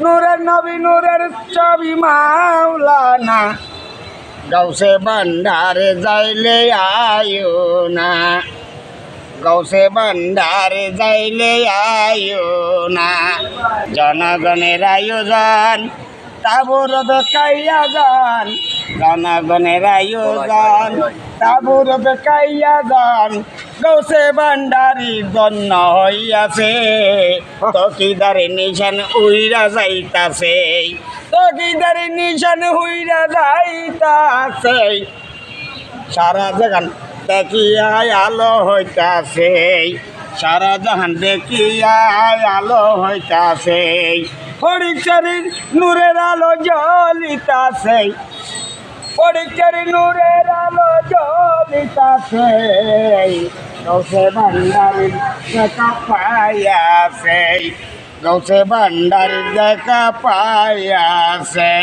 নূরের নবী, নূরের ছবি মাওলানা। গৌসে ভান্ডারে যাইলে আয়ো না। গৌসে ভান্ডারে যাইলে আয়ো না। জনগণের আয়োজন তাবুর বেকাইয়া যান। জনগণের আয়োজন তাবুর বেকাইয়া যান। গৌসে ভান্ডারি জন্য হইয়াছে। তকিদারে নিশান উইরা যাইতাছে। তকিদারে নিশান হুইরা যাইতাছে। সারা জাগান দেখিয়াই আলো হইতাছে। সারা জাহান দেখিয়াই আলো হইতাছে। হরিচরের নূরের আলো জ্বলিতাছে। হরিচরের নূরের আলো জ্বলিতাছে। গৌসে ভান্ডারির দেখা পাইয়াছে গৌসে ভান্ডারির দেখা পাইয়াছে